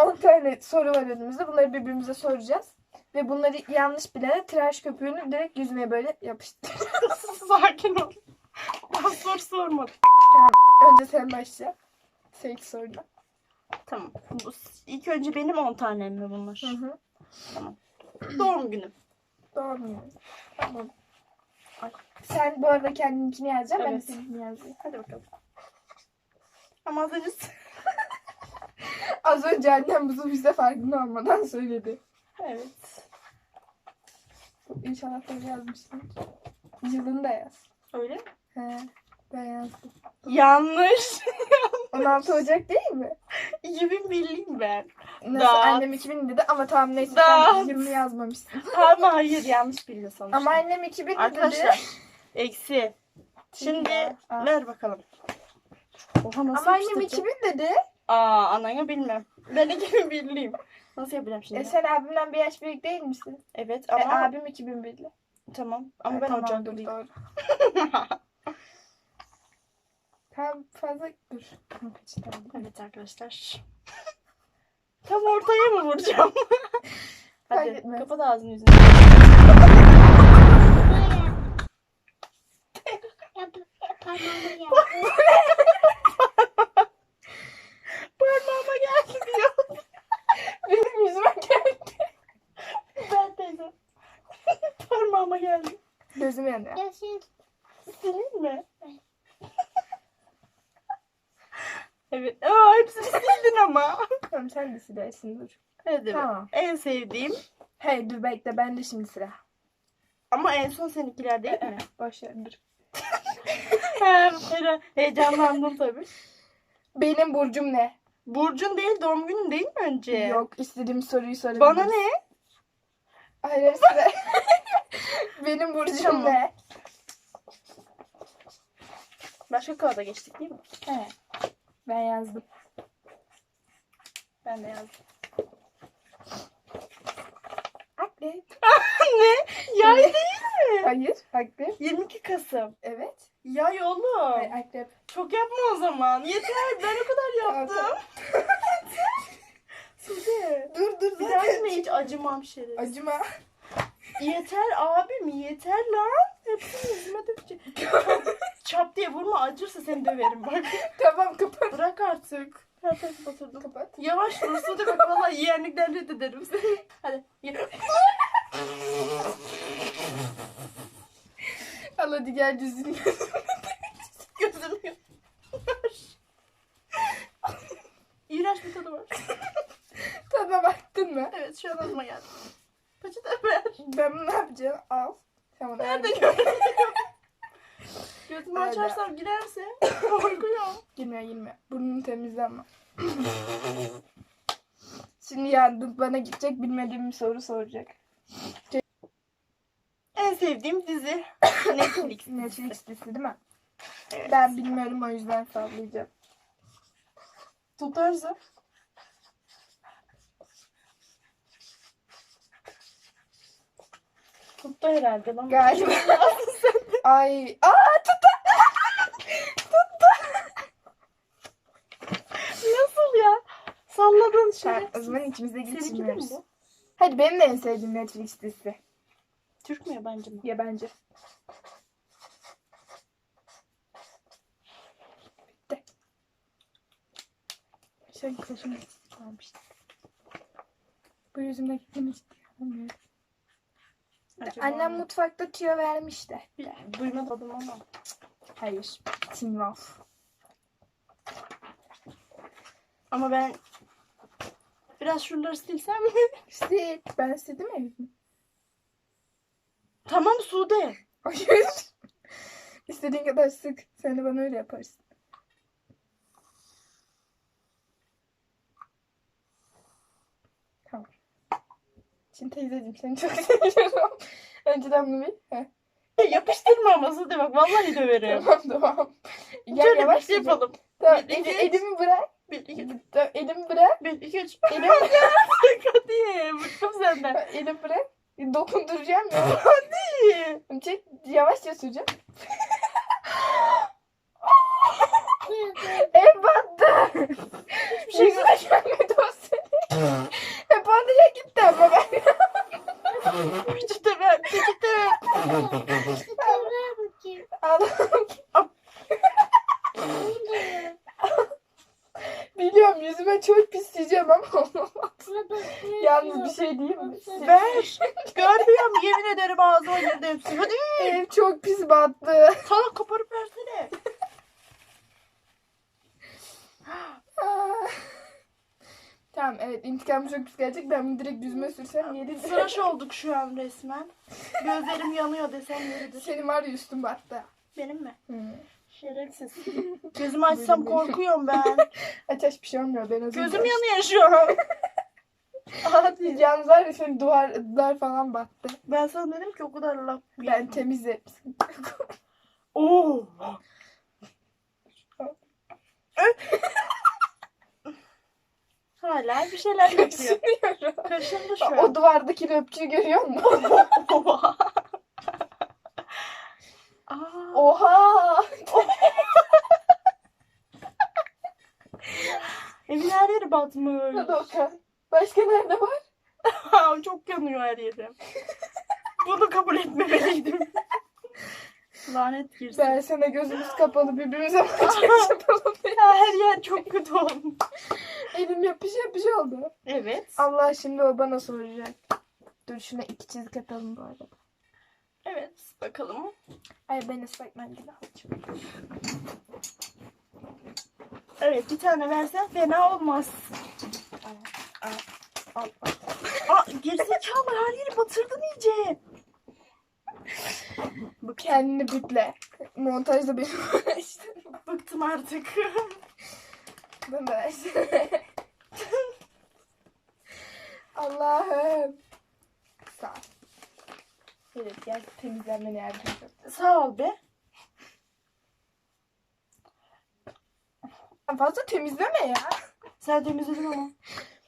10 tane soru var önümüzde. Bunları birbirimize soracağız. Ve bunları yanlış bilene tıraş köpüğünü direkt yüzüne böyle yapıştır. Sakin ol. Ben soru sormadım. Önce sen başla. Sen ilk soruna. Tamam. Bu, ilk önce benim 10 tanem mi bunlar? Hı hı. Doğum günüm. Doğum günü. Tamam. Ay. Sen bu arada kendininkini yazacaksın. Ben Evet. seninkini yazacağım. Hadi bakalım. Ama az önce Az önce annem bunu bize farkında olmadan söyledi. Evet. İnşallah doğru yazmışsın. Yılını da yaz. Öyle mi? He, ben yazdım. Yanlış. 16 Ocak değil mi? 2001'liyim ben. Nasıl Dağıt. annem 2000 dedi ama tamam neyse sen Dağıt. yılını yazmamışsın. Ama hayır yanlış bildi sonuçta. Ama annem 2000 dedi. Arkadaşlar eksi. Şimdi Ya, aa. ver bakalım. Oha nasıl Ama annem yapıştıracağım? 2000 dedi. Aa ananı bilmem. Ben 2001'liyim. Nasıl yapacağım şimdi? E sen abimden bir yaş büyük değil misin? Evet E, ama abim 2001'li. tamam. Ama E, ben tamam, dur, doğru. Tamam fazla dur. Evet arkadaşlar. Tam ortaya mı vuracağım? Hadi etmez. kapat ağzını yüzünü. Parmağıma geldi diyor. Benim yüzüme geldi. Ben teyze. Parmağıma geldi. Gözüm yanıyor. Sileyim mi? evet. Aa hepsini sildin ama. Tamam sen de silersin dur. Hadi Tamam. En sevdiğim Hey dur bekle ben de şimdi sıra. ama en son seninkiler değil mi? Boş ver dur. He, he- heyecanlandım tabii. Benim burcum ne? Burcun değil doğum günün değil mi önce? Yok istediğim soruyu sorabiliriz. Bana ne? Hayır sıra. Benim burcum Tamam. ne? Başka kağıda geçtik değil mi? He. Ben yazdım. Ben de yazdım. Akrep. ne? Yay değil mi? Hayır akrep. 22 Kasım. Evet. Yay oğlum. Hayır, akrep. Çok yapma o zaman. Yeter. Ben o kadar yaptım. Sude. Dur dur Bir zaten. dahakine hiç acımam şeref. Acıma. Yeter abim yeter lan. Hepsini yüzüme dökecek. Çap, çap diye vurma acırsa seni döverim bak. Tamam kapat. Bırak artık. Her tarafı batırdım. Kapat. Yavaş Sude bak valla yeğenlikten reddederim seni. Hadi ye. Al hadi gel düzgün. Gözüm yok. İğrenç bir tadı var. Tadına baktın mı? Evet şu an ağzıma geldi. Peçete ver. Ben ne yapacağım? Al. Tamam. Nerede gördün? Gözümü Öyle. açarsam girerse korkuyorum. Girmiyor girmiyor. Burnunu temizle ama. Şimdi yardım bana gidecek bilmediğim bir soru soracak. En sevdiğim dizi Netflix. Netflix dizisi değil mi? Evet. Ben bilmiyorum o yüzden sallayacağım. Tutarsa. Tuttu herhalde lan. Galiba. Ay. Aa tuttu. Nasıl ya? Salladın. Tamam, o zaman ikimiz de Seninki de mi geçmiyoruz. bu? Hadi benim de en sevdiğim Netflix dizisi. Türk mü yabancı mı? Yabancı. Bitti. Şöyle kaşım kalmıştı. Bu yüzümdeki hiç anlamıyorum. Acaba Annem mutfakta tüyo vermişti. Duymadım ama. Hayır. Wolf. Ama ben Biraz şuraları silsem mi? Sil. Ben sildim yüzümü. Tamam Sude. Hayır. İstediğin kadar sık. Sen de bana öyle yaparsın. Tamam. Şimdi teyzeciğim seni çok seviyorum. Önceden bunu bil. Heh. Yapıştırma ama Sude bak vallahi döverim. Tamam tamam. Gel Şöyle bir yavaş şey yapalım. Tamam, Bir, iki, eli- elimi bırak. Bir, iki, Tamam, Elimi bırak. bir, iki, üç. Elimi Hadi bıktım senden. Elimi bırak. Dokunduracağım ya. Hadi. Çek yavaşça süreceğim. Ev battı. Hiçbir şey gelmedi o seni. Oraya gitti ama ben. Ver. Peçete ver. Allah'ım. Biliyorum yüzüme çok pisleyeceğim ama. Yalnız bir şey diyeyim mi? Ver. Görmüyorum yemin ederim ağzıma girdi hepsi. Hadi. Ev çok pis battı. Salak koparıp versene. Ah. Tamam evet intikam çok pis gelecek. Ben direkt yüzüme sürsem yeri Tıraş olduk şu an resmen. Gözlerim yanıyor desem yeridir. Senin var ya üstün battı. Benim mi? Şerefsiz. Gözümü açsam korkuyorum ben. Aç aç bir şey olmuyor. Ben özür Gözüm dilerim. yanıyor şu an. Yalnız var ya senin duvarlar falan battı. Ben sana dedim ki o kadar laf. Ben temizlerim. Oo. Hala bir şeyler yapıyor. Kaşınıyorum. Kaşındı şu O an. duvardaki röpçüyü görüyor musun? Oha. Aa. Oha! Evin her yeri batmış. Hadi Okan. Başka nerede var? Aa, Çok yanıyor her yerim. Bunu kabul etmemeliydim. Lanet girsin. Ben sana gözümüz kapalı birbirimize yapalım. Ya her yer çok kötü olmuş. Elim yapış yapış oldu. Evet. Allah şimdi o bana soracak. Dur şuna iki çizik atalım bu arada. Evet. Bakalım. Ay ben ıslak mendil alacağım. Evet bir tane versen fena olmaz. Al, al. Aa gerizekalı her yeri batırdın iyice. Bu kendini bütle. Montajda benim. Bıktım artık. De Allah'ım. Sağ ol. Evet gel temizlenmene yardımcı ol. Sağ ol be. Fazla temizleme ya. Sen temizledin ama.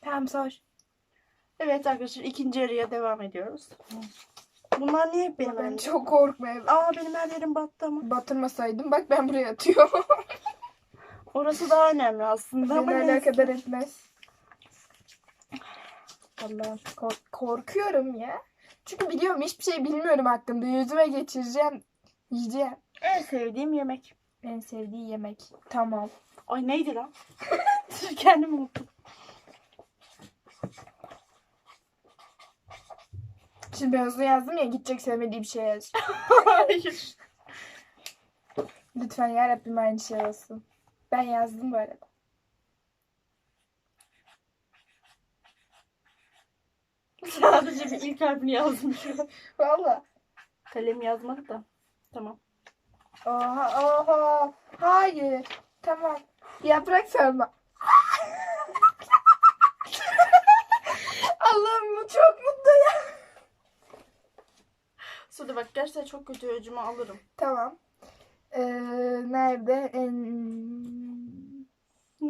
Tamam sor. Evet arkadaşlar ikinci yarıya devam ediyoruz. Bunlar niye hep benim Ben elimde? çok korkmaya Aa benim her yerim battı ama. Batırmasaydım bak ben buraya atıyorum. Orası daha önemli aslında ama Beni neyse. alakadar etmez. Allah'ım kork- korkuyorum ya. Çünkü biliyorum hiçbir şey bilmiyorum hakkında. Yüzüme geçireceğim. Yiyeceğim. En sevdiğim yemek. En sevdiği yemek. Tamam. Ay neydi lan? Kendimi unuttum. Şimdi ben hızlı yazdım ya gidecek sevmediği bir şey yaz. Hayır. Lütfen yarabbim aynı şey olsun. Ben yazdım bu arada. Sadece bir ilk harfini yazdım şu an. Valla. Kalem yazmadı da. Tamam. Oha oha. Hayır. Tamam. Yaprak sarma. Allah'ım bu çok mutlu ya. Sude bak gerçekten çok kötü öcümü alırım. Tamam. Ee, nerede? En...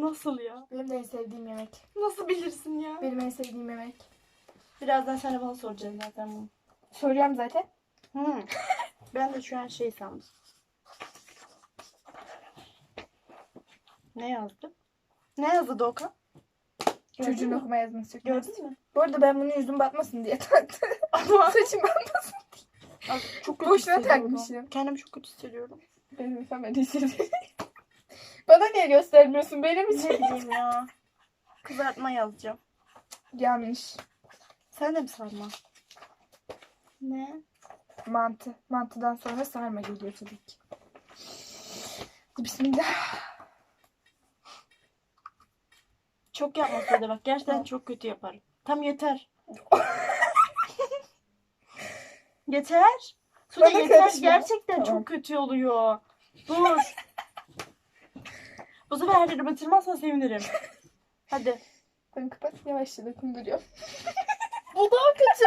Nasıl ya? Benim de en sevdiğim yemek. Nasıl bilirsin ya? Benim en sevdiğim yemek. Birazdan sen de bana soracaksın zaten bunu. Soracağım zaten. Hmm. Ben de şu an şey sandım. Ne yazdı? Ne yazdı? Gördün Çocuğun mü? okuma yazması sökmez. Gördün mü? Bu arada ben bunu yüzüm batmasın diye taktım. Ama Saçım batmasın. Ay, çok kötü Boşuna hissediyorum. takmışım. Kendimi çok kötü hissediyorum. Benim hemen hissediyorum. Bana niye göstermiyorsun? Benim Ne için. bileyim ya. Kızartma yazacağım. Yanlış. Sen de mi sarma? Ne? Mantı. Mantıdan sonra sarma geliyor tabii ki. Bismillah. Çok yapma Sude bak. Gerçekten çok kötü yaparım. Tam yeter. yeter. Sude Bana yeter. karışma. Gerçekten Tamam. çok kötü oluyor. Dur. Bu sefer her batırmazsan sevinirim. Hadi. Ben kapat yavaşça dokunduruyorum. Bu daha kötü.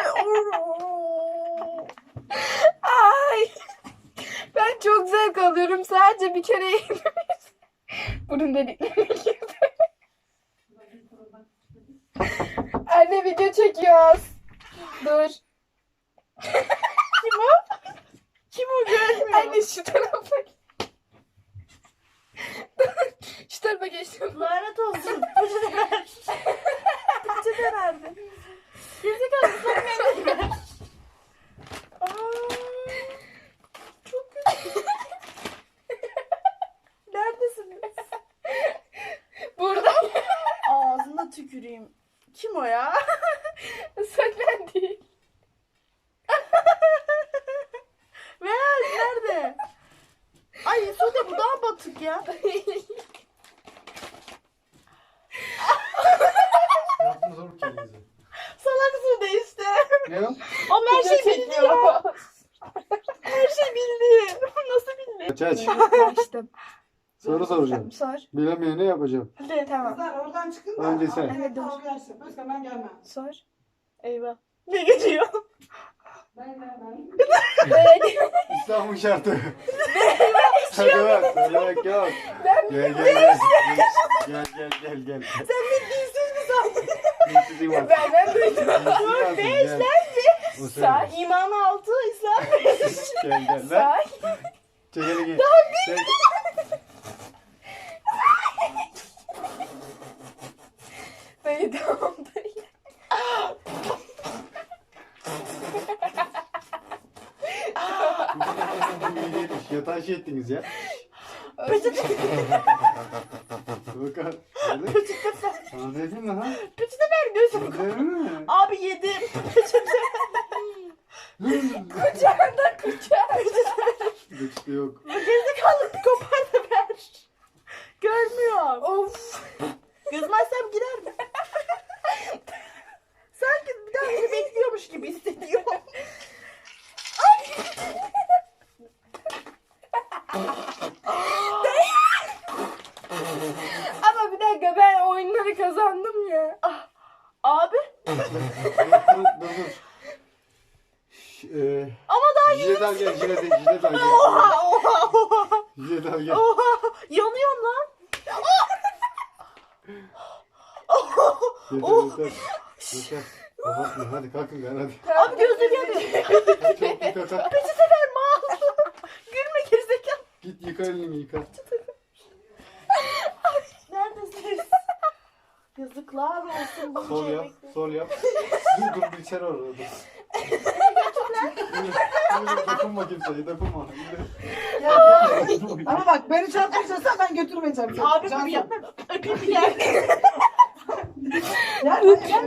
Ay. Ben çok zevk alıyorum. Sadece bir kere yedim. Burun deliklerine girdi. Anne video çekiyoruz. Dur. Kim o? Kim o görmüyor. Anne şu tarafa. Lanet olsun. Peçete ver. Peçete nerede? Gerizekalı ıslak mendil ver. Aa, Çok kötü. Neredesiniz? Burada. Ağzına tüküreyim. Kim o ya? Senden değil. Ver nerede? Ay Sude bu daha batık ya. Yaptınız oğlum kendinize. Salak Sude işte. Ne o? Ama her şey bildi ya. Her şey bildi. Nasıl bildi? Aç aç. Açtım. Soru soracağım. Sor. Bilemeyene yapacağım. Hadi. Tamam. Kızlar oradan çıkın da. Önce sen. Evet, dur. Al gelsin. Başka ben gelmem. Sor. Eyvah. Ne geçiyor? Ben gelmem. İslam'ın şartı. Hadi bak. Söylemek yok. Ben Gel gel gel. Gel gel gel gel. Sen ne dilsiz mi sandın? Var. benden duydum. Dilsiz beş, gel. Söyle. Say. İman altı, İslam beş. Gel gel lan. Say. Çek elini. Çek. Beni tamam dayı. Yatağı şey ettiniz ya. Peçete, Bakar. Hadi. peçete ver. Sana dedim mi ha? Peçete mi? Abi yedim. Kucağında kucağı. Geçti yok. Gerizekalı kopar da ver. Görmüyor. Of. Gözüm açsam girer mi? Sanki bir daha beni bekliyormuş gibi hissediyorum. Ama bir dakika ben oyunları kazandım ya. Abi dur dur dur. Şş, eee, ama daha Jilet al gel, jilet, jilet al gel. Oha oha oha. Jilet al gel. Oha. Yanıyorum lan. Yeter, yeter. Yeter. Kapatma, hadi kalkın gel hadi. Abi gözüm yanıyor. Çok ver mal. Gülme gerizekalı. Git yıka elini yıka. Neredesiniz? Yazıklar olsun bu Sol yap, sol yap. Dur dur bilgisayar orada dur. Dur, dur, Dokunma kimseye, dokunma. Ama bak beni çarpmayacaksan ben götürmeyeceğim. seni. Abi bir yapma. Öpeyim bir hadi gel.